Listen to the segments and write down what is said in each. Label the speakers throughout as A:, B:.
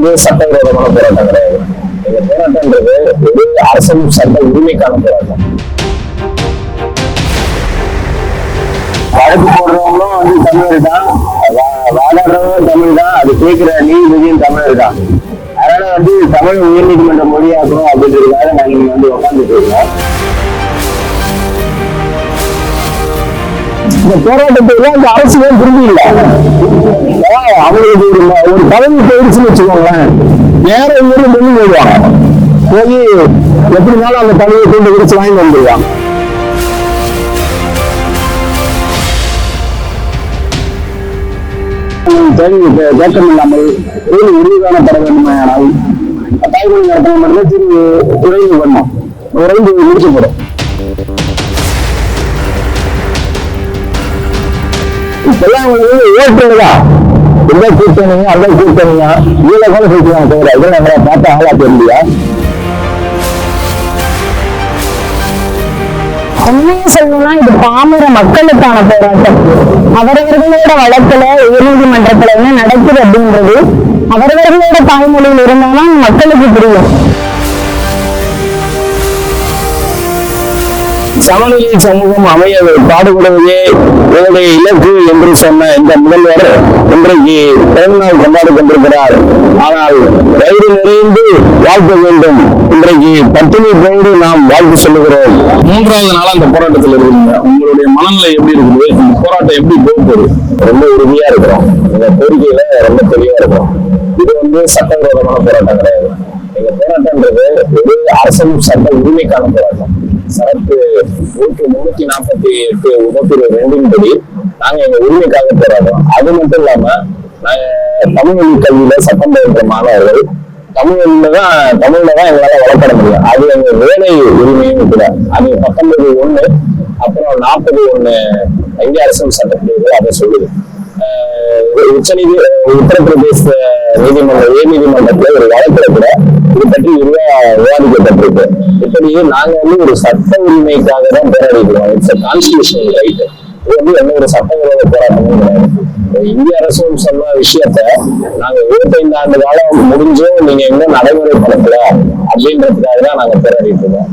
A: வந்து சட்டவிரோதமான போராட்டம் கிடையாது இந்த போராட்டம்ன்றது ஒரு அரசு சட்ட உரிமைக்கான போராட்டம். வழக்கு போடுறவங்களும் வந்து தமிழர் தான். வா- வாதாடுறவங்களும் தமிழ் தான். அது கேட்கிற நீதிபதியும் தமிழர் தான். அதனால வந்து தமிழ் உயர்நீதிமன்ற மொழியாக்கணும் அப்படின்றதுக்காக நாங்கள் வந்து உட்காந்துட்டு இருக்கோம். இந்த போராட்டத்தை இந்த அரசியல் புரிஞ்சில்ல அவங்களுக்கு ஒரு ஒரு பதவி போயிடுச்சுன்னு வச்சுக்கோங்களேன். நேரம் இங்கிருந்து முன்னு போயிடுவாங்க. போய் எப்படினாலும் அந்த பதவியை கொண்டு விரிச்சு வாங்கி வந்துடுவாங்க. தேக்கம் கே- கேட்கம் இல்லாமல் தொழில் உறுதியானப்பட வேண்டுமானால் தாய்மொழி நடத்தினால் மட்டும்தான் திரும்பி உறைந்து பண்ணோம் உறைந்து முடிச்சு போடும் இப்பெல்லாம் வந்து இந்த கூட்டணிங்க அந்த கூட்டணிங்க இதுல கூட சொல்லுவாங்க தவிர நம்மளை ஆளா தெரியலையா?
B: உண்மையை சொல்லணும்னா இது பாமர மக்களுக்கான போராட்டம். அவரவர்களோட வழக்குல உயர்நீதிமன்றத்துல என்ன நடக்குது அப்படின்றது அவரவர்களோட தாய்மொழியில் இருந்தாலும் மக்களுக்கு புரியும்.
A: சமநிலை சமூகம் அமைய பாடுபடுவதே என்னுடைய இலக்கு என்று சொன்ன இந்த முதல்வர் இன்றைக்கு பிறந்தநாள் கொண்டாடி கொண்டிருக்கிறார். ஆனால் வயிறு நிறைந்து வாழ்க்க வேண்டும். இன்றைக்கு பட்டினி போடு நாம் வாழ்த்து சொல்லுகிறோம்.
C: மூன்றாவது நாள் அந்த போராட்டத்தில் இருக்கீங்க உங்களுடைய மனநிலை எப்படி இருக்குது? இந்த போராட்டம் எப்படி போகுது?
A: ரொம்ப உறுதியா இருக்கிறோம். இந்த கோரிக்கையில ரொம்ப தெளிவா இருக்கிறோம். இது வந்து சட்டவிரோதமான போராட்டம் கிடையாது. எங்க போராட்டம்ன்றது ஒரு அரசு சட்ட உரிமைக்கான போராட்டம். சரத்து நூற்று முன்னூத்தி நாற்பத்தி எட்டு உபப்பிரிவு ரெண்டின் படி நாங்க எங்க உரிமைக்காக போராடுறோம். அது மட்டும் இல்லாம நாங்க தமிழ் வழி கல்வியில சட்டம் பயின்ற மாணவர்கள் தமிழ்ல தான் தமிழ்ல தான் எங்களால வளர்ப்பட முடியும். அது எங்க வேலை உரிமையும் கூட. அது பத்தொன்பது ஒண்ணு அப்புறம் நாற்பது ஒண்ணு இந்திய அரசு சட்டப்பிரிவு அதை சொல்லுது. உச்ச நீதி உத்தரப்பிரதேச நீதிமன்ற உயர் நீதிமன்றத்துல ஒரு வழக்குல கூட இது பற்றி விரிவா விவாதிக்கப்பட்டிருக்கு. இப்படியே நாங்க வந்து ஒரு சட்ட உரிமைக்காக தான் போராடிக்கிறோம் இட்ஸ் கான்ஸ்டியூஷனல் ரைட் இது வந்து எந்த ஒரு சட்டவிரோத போராட்டமும் கிடையாது. இந்திய அரசும் சொன்ன விஷயத்த நாங்க இருபத்தைந்து ஆண்டு காலம் முடிஞ்சும் நீங்க இன்னும் நடைமுறைப்படுத்தல அப்படின்றதுக்காக தான் நாங்க போராடிட்டு இருக்கோம்.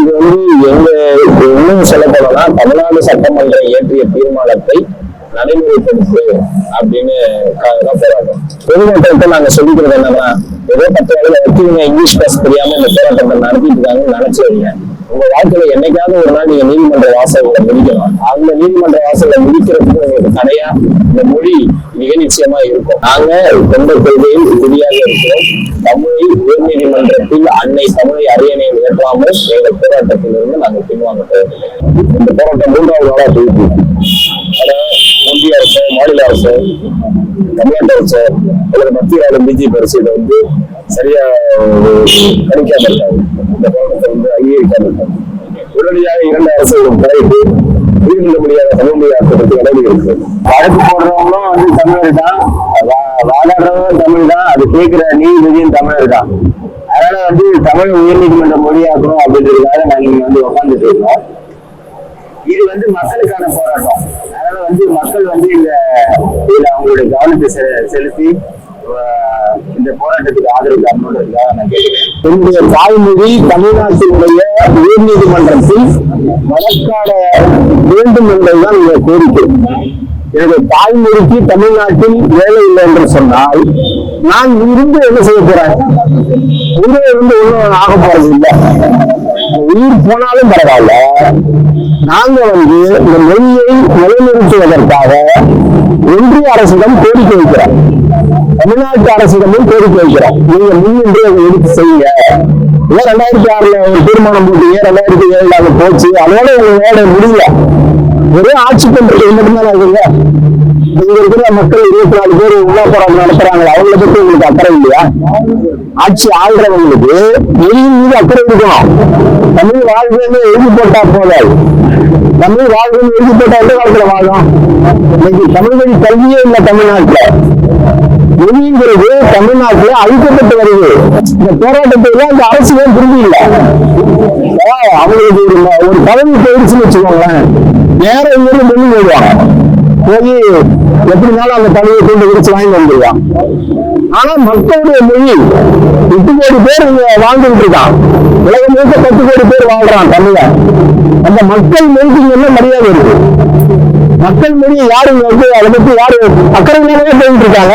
A: இது வந்து எங்க இன்னும் சொல்லப்படலாம் தமிழ்நாடு சட்டமன்றம் இயற்றிய தீர்மானத்தை நடைமுறைப்படுத்து அப்படின்னு போராட்டம் பொதுமக்கள்கிட்ட நாங்க சொல்லிக்கிறது என்னன்னா ஏதோ பத்து வகையில வக்கீலுங்க இங்கிலீஷ் பேச தெரியாம இந்த போராட்டத்தை நடத்திட்டு இருக்காங்கன்னு நினைச்சிருங்க உங்க வாழ்க்கையில என்னைக்காவது ஒரு நாள் நீங்க நீதிமன்ற வாசல்களை முடிக்கலாம். அந்த நீதிமன்ற வாசல்களை முடிக்கிறதுக்கு உங்களுக்கு தடையா? இந்த மொழி மிக நிச்சயமா இருக்கும். நாங்க எந்த கொள்கையில் உறுதியாக இருக்கிறோம். தமிழை உயர்நீதிமன்றத்தில் அன்னை தமிழை அரியணை உயர்த்தாமல் எங்கள் போராட்டத்திலிருந்து நாங்கள் பின்வாங்க தேவையில்லை இந்த போராட்டம் மூன்றாவது நாளா சொல்லிட்டு அரசு மாநில அரசு தமிழ்நாட்டு அரசு அல்லது மத்திய அரசு பிஜேபி அரசு இதை வந்து சரியா கணிக்காம இருக்காங்க. இந்த போராட்டத்தை வந்து அங்கீகரிக்காம இருக்காங்க. உடனடியாக இரண்டு அரசுகளும் தலையிட்டு உயிரிழந்த முடியாத தமிழ் மொழி நடவடிக்கை இருக்கு வழக்கு போடுறவங்களும் வந்து தமிழர் தான் வா- வாதாடுறவங்களும் தமிழ் தான் அது கேட்கிற நீதிபதியும் தமிழர் தான் அதனால வந்து தமிழ் உயர்நீதிமன்ற மொழியாக்கணும் அப்படின்றதுக்காக நாங்க இங்க வந்து உட்காந்துட்டு இருக்கோம். இது வந்து மக்களுக்கான போராட்டம். அதனால வந்து மக்கள் வந்து இந்த இதுல அவங்களுடைய கவனத்தை செ- செலுத்தி இந்த போராட்டத்துக்கு ஆதரவு தரணுன்றதுக்காக நான் கேட்கிறேன் என்னுடைய தாய்மொழி தமிழ்நாட்டினுடைய உயர்நீதிமன்றத்தில் வழக்காட வேண்டும் என்பதுதான் இந்த கோரிக்கை. என்னுடைய தாய்மொழிக்கு தமிழ்நாட்டில் வேலை இல்லை என்று சொன்னால் நான் இருந்து என்ன செய்ய போறேன்? இருந்து ஒன்றும் ஆக போறது இல்லை உயிர் போனாலும் பரவாயில்ல. நாங்க வந்து இந்த மொழியை நிலைநிறுத்துவதற்காக ஒன்றிய அரசிடம் கோரிக்கை வைக்கிறோம். தமிழ்நாட்டு அரசிடமும் கோரிக்கை வைக்கிறோம். நீங்க முன்னின்று அதை எடுத்து செய்யுங்க. ஏன் ரெண்டாயிரத்தி ஆறுல ஒரு தீர்மானம் போட்டீங்க ரெண்டாயிரத்தி ஏழுல அது போச்சு? அதோட உங்க வேலை முடியல. ஒரே ஆட்சி பண்றது மட்டும்தான் இருக்குங்க. இங்க இருக்கிற மக்கள் இருபத்தி நாலு பேர் உள்ள போராட்டம் நடத்துறாங்க அவங்களை பத்தி உங்களுக்கு அக்கறை இல்லையா? ஆட்சி ஆள்றவங்களுக்கு மொழியின் மீது அக்கறை இருக்கணும். தமிழ் வாழ்வுன்னு எழுதி போட்டா போதாது. தமிழ் வாழ்வுன்னு எழுதி போட்டா எந்த காலத்துல வாழும்? இன்னைக்கு தமிழ் வழி கல்வியே இல்லை தமிழ்நாட்டுல. மொழிங்கிறது தமிழ்நாட்டுல அழிக்கப்பட்டு வருது. இந்த போராட்டத்தை எல்லாம் இந்த அரசியல் இல்லை அவங்களுக்கு ஒரு பதவி போயிடுச்சுன்னு வச்சுக்கோங்களேன். நேரம் இங்கிருந்து மொழி போயிடுவாங்க. போய் எப்படினாலும் அந்த பதவியை கொண்டு விரிச்சு வாங்கி வந்துடுவான் ஆனா மக்களுடைய மொழி எட்டு கோடி பேர் இங்க வாழ்ந்துட்டு இருக்கான். உலகம் முழுக்க பத்து கோடி பேர் வாழ்றான் தமிழ. அந்த மக்கள் மொழிக்கு என்ன மரியாதை இருக்கு? மக்கள் மொழியை யாரு வந்து அதை பத்தி யாரு அக்கறையிலேயே போயிட்டு இருக்காங்க?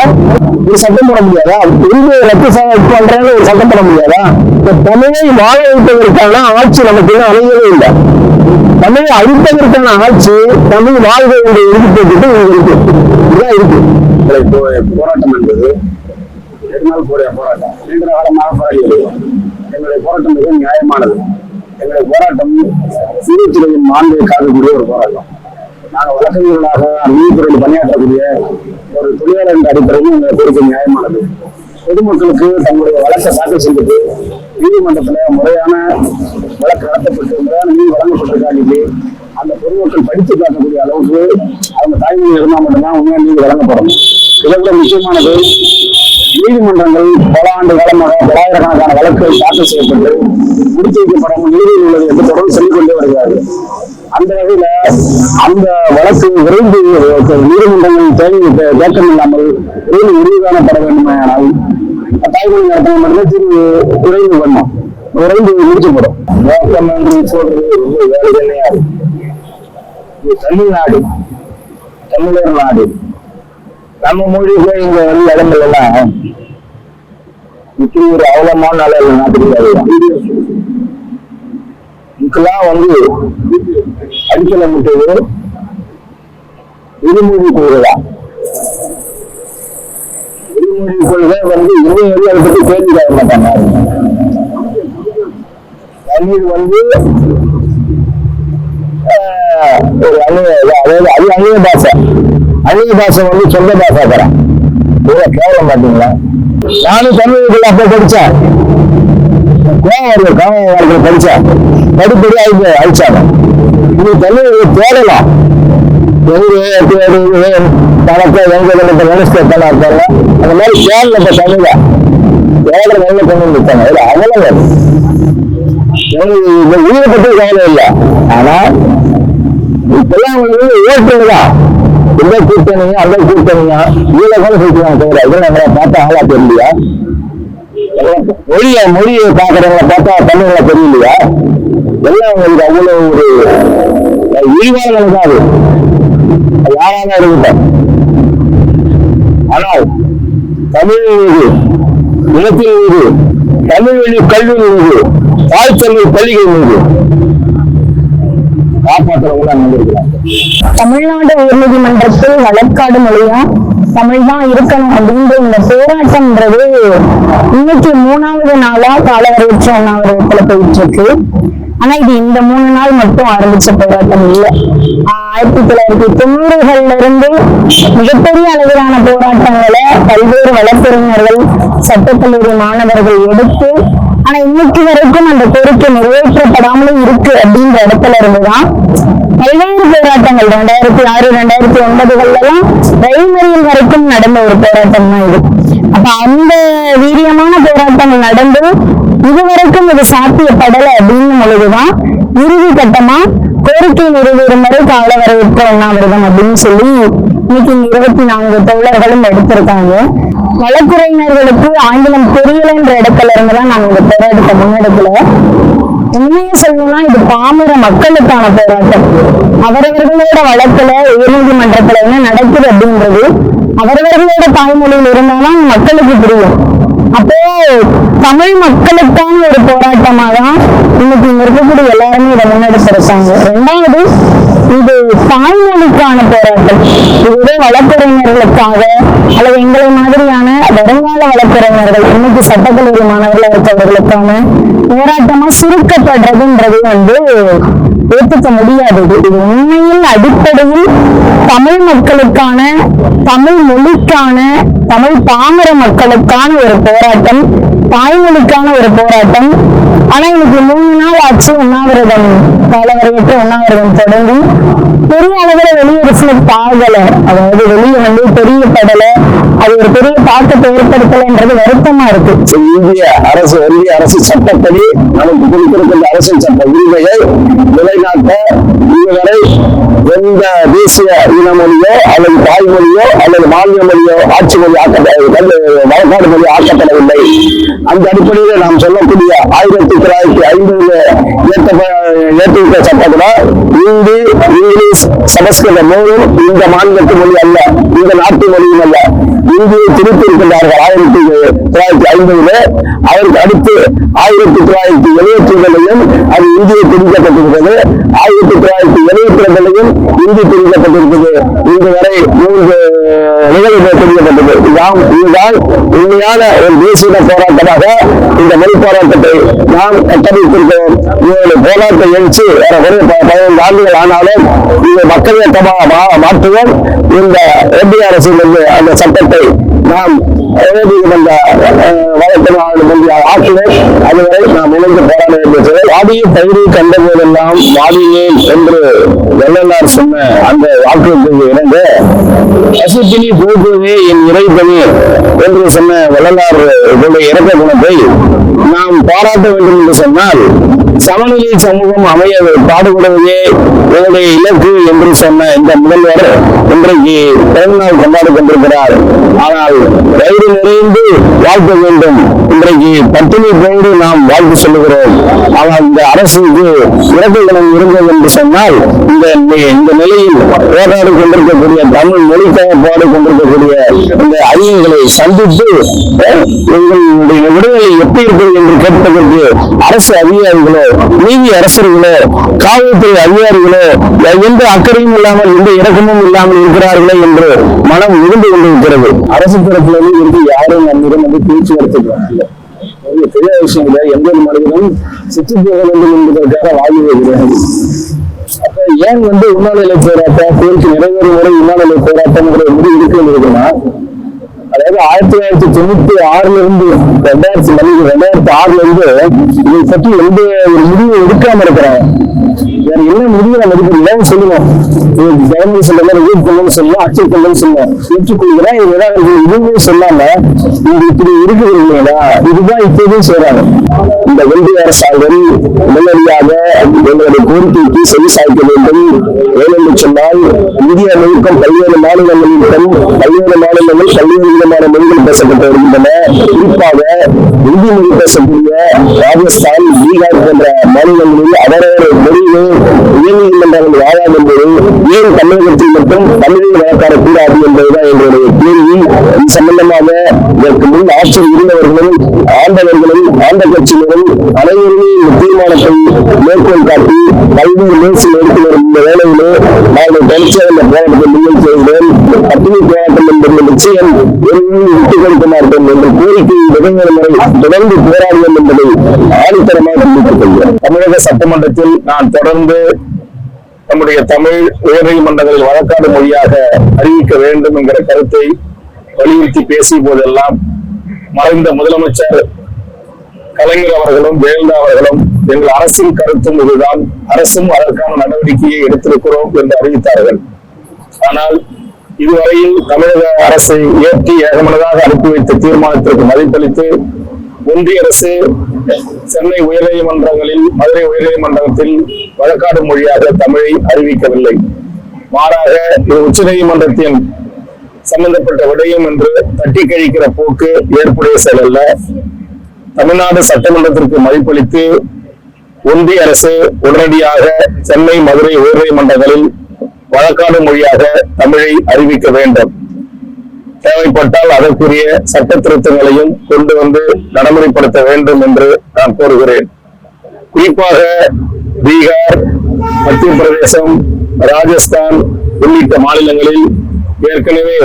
A: ஒரு சட்டம் போட முடியாதா? இந்து ரத்து பண்றாங்க ஒரு சட்டம் போட முடியாதா? இந்த தமிழை வாழ வைப்பதற்கான ஆட்சி நமக்கு இன்னும் அமையவே இல்லை. தமிழை அழிப்பதற்கான ஆட்சி தமிழ் வாழ்க என்று இருக்கு இதுதான் இருக்கு. போராட்டம் என்பது ரெண்டு நாள் போராட்டம். நீண்ட காலமாக போராடி எங்களுடைய போராட்டம் மிகவும் நியாயமானது. எங்களுடைய போராட்டம் சீர்திருத்தின் மாண்பை காக்கக்கூடிய ஒரு போராட்டம். நாங்கள் வழக்கறிஞர்களாக நீதித்துறையில் பணியாற்றக்கூடிய ஒரு தொழிலாளர் என்ற அடிப்படையில் எங்களுடைய கோரிக்கை நியாயமானது. பொதுமக்களுக்கு தங்களுடைய வழக்கை தாக்கல் செய்துட்டு நீதிமன்றத்துல முறையான வழக்கு நடத்தப்பட்டு முறையான நீதி வழங்கப்பட்டிருக்காங்க. அந்த பொதுமக்கள் படித்து பார்க்கக்கூடிய அளவுக்கு அவங்க தாய்மொழி இருந்தால் மட்டும்தான் உண்மையான நீதி வழங்கப்படும். இதை விட முக்கியமானது நீதிமன்றங்கள் பல ஆண்டு காலமாக பலாயிரக்கணக்கான வழக்குகள் தாக்கல் செய்யப்பட்டு முடித்து வைக்கப்படாமல் நிலுவையில் உள்ளது என்று தொடர்ந்து சொல்லிக் கொண்டே வருகிறார்கள். அந்த வகையில அந்த வழக்கு விரைந்து நீதிமன்றங்கள் தேவை தேக்கம் இல்லாமல் விரைவில் முடிவு காணப்பட வேண்டுமானால் தாய்மொழி நடத்தின மட்டும்தான் தீர்வு விரைந்து பண்ணும் விரைந்து முடிக்கப்படும் நோக்கம் சொல்றது ரொம்ப வேலையா இருக்கு தமிழ்நாடு தமிழர் நாடு நம்ம மொழிக்கு இங்க வந்து இடங்கள் எல்லாம் இப்படி ஒரு அவலமான நிலையில நாட்டுக்கு இதுக்கெல்லாம் வந்து அடிக்கல முட்டது இருமொழி கொள்கை இருமொழி கொள்கை வந்து இன்னும் வரை அதை பற்றி கேள்வி கேட்க மாட்டாங்க. தமிழ் வந்து ஒரு அந்நிய அதாவது அது அந்நிய பாஷை. அந்நிய பாஷை வந்து சொந்த பாஷா தரேன் இவ்வளவு கேவலம் பார்த்தீங்களா நானும் தமிழுக்குள்ள அப்ப படிச்சேன். கோவம் வருது கோவம் படிச்சேன். படிப்படி அழிச்சாங்க. இது தமிழ் தேடலாம். எங்க எங்க எனக்கு மனசுல இருக்காங்க அந்த மாதிரி சேனல் இப்ப தமிழ எவ்வளவு நல்ல கொண்டு வந்துட்டாங்க அவ்வளவு உயிரை பற்றி கவலை இல்லை ஆனா இப்பெல்லாம் வந்து ஓட்டுதான் இந்த கூட்டணியா அந்த கூட்டணியா இதுல கூட சொல்லுவாங்க தவிர நம்மளை பார்த்தா ஆளா தெரியலையா மொழிய மொழியை பாக்குறவங்களை பார்த்தா தமிழ்ல தெரியலையா? எல்லாம் உங்களுக்கு அவ்வளவு ஒரு இழிவான தான் யாராக இருக்கட்டும் ஆனால் தமிழ் மீது இனத்தின் மீது தமிழ் வழி கல்வி மீது தாய் தமிழ் பள்ளிகள் மீது
B: தமிழ்நாடு உயர்நீதிமன்றத்தில் வழக்காடு மொழியா? தமிழ் தான் இருக்கணும் அப்படின்ற இந்த போராட்டம்ன்றது இன்னைக்கு மூணாவது நாளா காலவரையற்ற உண்ணாவிரதத்துல போயிட்டு இருக்கு. ஆனா இது இந்த மூணு நாள் மட்டும் ஆரம்பிச்ச போராட்டம் இல்லை ஆயிரத்தி தொள்ளாயிரத்தி தொண்ணூறுகள்ல இருந்து மிகப்பெரிய அளவிலான போராட்டங்களை பல்வேறு வழக்கறிஞர்கள் சட்டக்கல்லூரி மாணவர்கள் எடுத்து ஆனா இன்னைக்கு வரைக்கும் அந்த கோரிக்கை நிறைவேற்றப்படாமலும் இருக்கு அப்படின்ற இடத்துல இருந்துதான் பல்வேறு போராட்டங்கள். ரெண்டாயிரத்தி ஆறு ரெண்டாயிரத்தி ஒன்பதுகள்லாம் ரயில் மறியல் வரைக்கும் நடந்த ஒரு போராட்டம் தான் இது. அப்ப அந்த வீரியமான போராட்டம் நடந்து இதுவரைக்கும் இது சாத்தியப்படலை அப்படின்னு பொழுதுதான் இறுதி கட்டமா கோரிக்கை நிறைவேறும் வரை கால வரவேற்ற உண்ணாவிரதம் அப்படின்னு சொல்லி இன்னைக்கு இருபத்தி நான்கு தோழர்களும் எடுத்திருக்காங்க. வழக்குரைஞர்களுக்கு ஆங்கிலம் தெரியலன்ற இடத்துல இருந்துதான் நாங்க இந்த போராட்டத்தை முன்னெடுக்கல. உண்மையை சொல்லணும்னா இது பாமர மக்களுக்கான போராட்டம். அவரவர்களோட வழக்குல உயர்நீதிமன்றத்துல என்ன நடக்குது அப்படின்றது அவரவர்களோட தாய்மொழியில் இருந்தாலும் மக்களுக்கு புரியும். அப்போ தமிழ் மக்களுக்கான ஒரு போராட்டமா தான் இன்னைக்கு இங்க இருக்கக்கூடிய எல்லாருமே இதை முன்னெடுத்திருக்காங்க. ரெண்டாவது இது தாய்மொழிக்கான போராட்டம். இதுவே வழக்கறிஞர்களுக்காக வருங்கால வழக்கறிஞர்கள் இன்னைக்கு சட்டக்கல்லூரி மாணவர்களாக இருக்கவர்களுக்கான போராட்டமா சுருக்கப்படுறதுன்றது வந்து ஏற்றுக்க முடியாதது இது உண்மையில் அடிப்படையில் தமிழ் மக்களுக்கான தமிழ் மொழிக்கான தமிழ் பாமர மக்களுக்கான ஒரு போராட்டம் தாய்மொழிக்கான ஒரு போராட்டம். ஆனா இன்னைக்கு மூணு நாள் ஆச்சு உண்ணாவிரதம் காலவரையற்ற உண்ணாவிரதம் தொடங்கி பெரிய அளவுல வெளியே ரிஃப்ளெக்ட் அதாவது வெளியே வந்து தெரியப்படலை. அது ஒரு பெரிய தாக்கத்தை ஏற்படுத்தலைன்றது வருத்தமா இருக்கு.
A: இந்திய அரசு இந்திய அரசு சட்டப்படி நமக்கு கொடுத்திருக்கின்ற அரசு சட்ட உரிமையை நிலைநாட்ட இதுவரை எந்த தேசிய இன மொழியோ அல்லது தாய்மொழியோ அல்லது மாநில மொழியோ ஆட்சி மொழி ஆக்கப்பட வழக்காடு மொழி ஆக்கப்படவில்லை. அந்த அடிப்படையில் நாம் சொல்லக்கூடிய ஆயிரத்தி தொள்ளாயிரத்தி ஐம்பதுல ஏற்ற சட்டத்தில் இந்தி இங்கிலீஷ் சமஸ்கிருத மூலம் இந்த மாநிலத்து மொழி அல்ல இந்த நாட்டு மொழியும் அல்ல. இந்தியை திருப்பியிருக்கின்றார்கள் ஆயிரத்தி தொள்ளாயிரத்தி ஐம்பதுல அதற்கு அடுத்து ஆயிரத்தி தொள்ளாயிரத்தி எழுபத்தி ஒன்பதிலும் அது இந்தியை திணிக்கப்பட்டிருக்கிறது ஆயிரத்தி தொள்ளாயிரத்தி எழுபத்தி ரெண்டுலையும் இந்தி திணிக்கப்பட்டிருக்கிறது இன்று வரை மூன்று நிகழ்வுகள் திணிக்கப்பட்டது இதுதான் இதுதான் உண்மையான ஒரு தேசிய போராட்டமாக இந்த மொழி போராட்டத்தை நாம் கட்டமைத்திருக்கிறோம். இதனுடைய போராட்டம் எழுச்சி வேற ப- பதினைந்து ஆண்டுகள் ஆனாலும் இது மக்கள் இயக்கமாக மாற்றுவோம். இந்த ஒன்றிய அரசிலிருந்து அந்த சட்டத்தை நாம் நீதிமன்ற வழக்கு நாடுமன்ற ஆக்குவோம் அதுவரை நாம் இணைந்து போராட வேண்டியது வாடிய பயிரை கண்ட போதெல்லாம் வாடினேன் என்று வெள்ளலார் சொன்ன அந்த வாக்குறுதிக்கு இணங்க பசுப்பினி போக்குவதே என் இறைப்பணி என்று சொன்ன வள்ளலார் இதனுடைய இறக்க குணத்தை நாம் பாராட்ட வேண்டும் என்று சொன்னால் சமநிலை சமூகம் அமைய பாடுபடுவதே என்னுடைய இலக்கு என்று சொன்ன இந்த முதல்வர் இன்றைக்கு பிறந்தநாள் கொண்டாடி கொண்டிருக்கிறார். ஆனால் ரயில் வயிறு நிறைந்து வாழ்க்க வேண்டும். இன்றைக்கு பட்டினி போன்று நாம் வாழ்த்து சொல்லுகிறோம். ஆனால் இந்த அரசுக்கு இறக்க குணம் இருந்தது என்று சொன்னால் இந்த இந்த நிலையில் போராடி கொண்டிருக்கக்கூடிய தமிழ் மொழிக்காக போராடி கொண்டிருக்கக்கூடிய இந்த அறிஞர்களை சந்தித்து எங்களுடைய விடுதலை எப்படி இருக்கிறது? என்று கேட்பதற்கு அரசு அதிகாரிகளோ நீதி அரசர்களோ காவல்துறை அதிகாரிகளோ எந்த அக்கறையும் இல்லாமல் எந்த இறக்கமும் இல்லாமல் இருக்கிறார்களே என்று மனம் இருந்து கொண்டிருக்கிறது. அரசு தரப்பிலிருந்து இருந்து யாரும் நம்மிடம் வந்து பேச்சுவார்த்தை பெரிய விஷயம் இல்லை. எந்த ஒரு மனிதனும் சுற்றி போக வேண்டும் என்பதற்காக வாழ்வு கிடையாது அப்ப ஏன் வந்து உண்ணாநிலை போராட்டம் கோரிக்கை நிறைவேறும் வரை உண்ணாநிலை போராட்டம்ங்கிற முடிவு இருக்கு இருக்குன்னா அதாவது ஆயிரத்தி தொள்ளாயிரத்தி தொண்ணூத்தி ஆறுல இருந்து ரெண்டாயிரத்தி மணிக்கு ரெண்டாயிரத்தி ஆறுல இருந்து இதை பற்றி எந்த ஒரு முடிவு எடுக்காம இருக்கிறாங்க. வேற என்ன முடிவு நம்ம எடுக்கணும் சொல்லுவோம் கவர்மெண்ட் சொல்ல மாதிரி ரிவ்யூ பண்ணணும்னு சொல்லுவோம் அச்சீவ் பண்ணணும்னு சொல்லுவோம் ஏற்றுக்கொள்கிறேன் இது ஏதாவது இதுவுமே சொல்லாம இது இப்படி இருக்குது இல்லைங்களா இதுதான் இப்போதும் செய்யறாங்க இந்த ஒன்றிய அரசாங்கம் உடனடியாக எங்களுடைய கோரிக்கைக்கு செவி சாய்க்க வேண்டும். ஏனென்று சொன்னால் இந்தியா முழுக்கம் பல்வேறு மாநிலங்களிடம் பல்வேறு மாநிலங்கள் பல்வேறு விதமான மொழிகள் பேசப்பட்டு வருகின்றன. குறிப்பாக இந்தி மொழி பேசக்கூடிய ராஜஸ்தான் பீகார் போன்ற மாநிலங்களில் அவரவர் மொழியை உயர்நீதிமன்றங்கள் வாழாகும் என்பது ஏன் தமிழகத்தில் மட்டும் தமிழில் வழக்காட கூடாது என்பதுதான் எங்களுடைய கேள்வி. இது சம்பந்தமாக இதற்கு முன் ஆட்சியில் இருந்தவர்களும் ஆண்டவர்களும் ஆண்ட கட்சியினரும் அனைவருமே இந்த தீர்மானத்தை மேற்கோள் காட்டி பல்வேறு முயற்சிகள் எடுத்து வரும் இந்த வேலையிலே நாங்கள் தொடர்ச்சியாக இந்த போராட்டத்தை முன்னெடுத்து வருகிறோம். பட்டினி போராட்டம் என்பது நிச்சயம் ஒருவரும் விட்டுக் கொடுக்க மாட்டோம் என்ற கோரிக்கை தொடர்ந்து போராடுவோம் என்பதை ஆணித்தரமாக தெரிவித்துக் கொள்கிறோம் தமிழக சட்டமன்றத்தில் நான் தொடர்ந்து நம்முடைய தமிழ் உயர்நீதிமன்றங்களில் வழக்காடு மொழியாக அறிவிக்க வேண்டும் என்கிற கருத்தை வலியுறுத்தி பேசிய போதெல்லாம் மறைந்த முதலமைச்சர் கலைஞர் அவர்களும் ஜெயலலிதா அவர்களும் எங்கள் அரசின் கருத்தும் இதுதான். அரசும் அதற்கான நடவடிக்கையை எடுத்திருக்கிறோம் என்று அறிவித்தார்கள். ஆனால் இதுவரையில் தமிழக அரசை ஏற்றி ஏகமனதாக அனுப்பி வைத்த தீர்மானத்திற்கு மதிப்பளித்து ஒன்றிய அரசு சென்னை உயர்நீதிமன்றங்களில் மதுரை உயர்நீதிமன்றத்தில் வழக்காடு மொழியாக தமிழை அறிவிக்கவில்லை. மாறாக இது உச்சநீதிமன்றத்தின் சம்பந்தப்பட்ட விடயம் என்று தட்டி கழிக்கிற போக்கு ஏற்புடைய செயல் அல்ல தமிழ்நாடு சட்டமன்றத்திற்கு மதிப்பளித்து ஒன்றிய அரசு உடனடியாக சென்னை மதுரை உயர்நீதிமன்றங்களில் வழக்காடு மொழியாக தமிழை அறிவிக்க வேண்டும். தேவைப்பட்டால் அதற்குரிய சட்ட திருத்தங்களையும் கொண்டு வந்து நடைமுறைப்படுத்த வேண்டும் என்று நான் கோருகிறேன். குறிப்பாக பீகார் மத்திய பிரதேசம் ராஜஸ்தான் உள்ளிட்ட மாநிலங்களில் ஏற்கனவே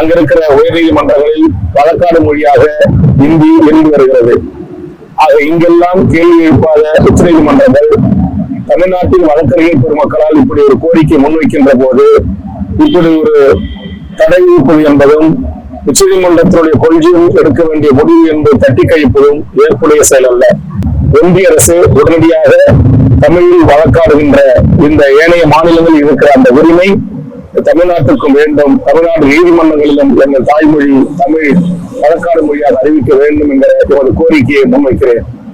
A: அங்கிருக்கிற உயர்நீதிமன்றங்களில் வழக்காடு மொழியாக இந்தி இருந்து வருகிறது. இங்கெல்லாம் கேள்வி எழுப்பாத உச்சநீதிமன்றங்கள் தமிழ்நாட்டின் வழக்கறிஞர் பெருமக்களால் இப்படி ஒரு கோரிக்கை முன்வைக்கின்ற போது இப்படி ஒரு தடை விதிப்பது என்பதும் உச்சநீதிமன்றத்தினுடைய கொள்கையும் எடுக்க வேண்டிய முடிவு என்பது தட்டி கழிப்பதும் ஏற்புடைய செயல் அல்ல ஒன்றிய அரசு உடனடியாக தமிழில் வழக்காடுகின்ற இந்த ஏனைய மாநிலங்களில் இருக்கிற அந்த உரிமை தமிழ்நாட்டுக்கும் வேண்டும் தமிழ்நாடு நீதிமன்றங்களிலும் எங்கள் தாய்மொழி தமிழ் வழக்காடு மொழியாக அறிவிக்க வேண்டும் என்கிற ஒரு கோரிக்கையை முன்வைக்கிறேன்.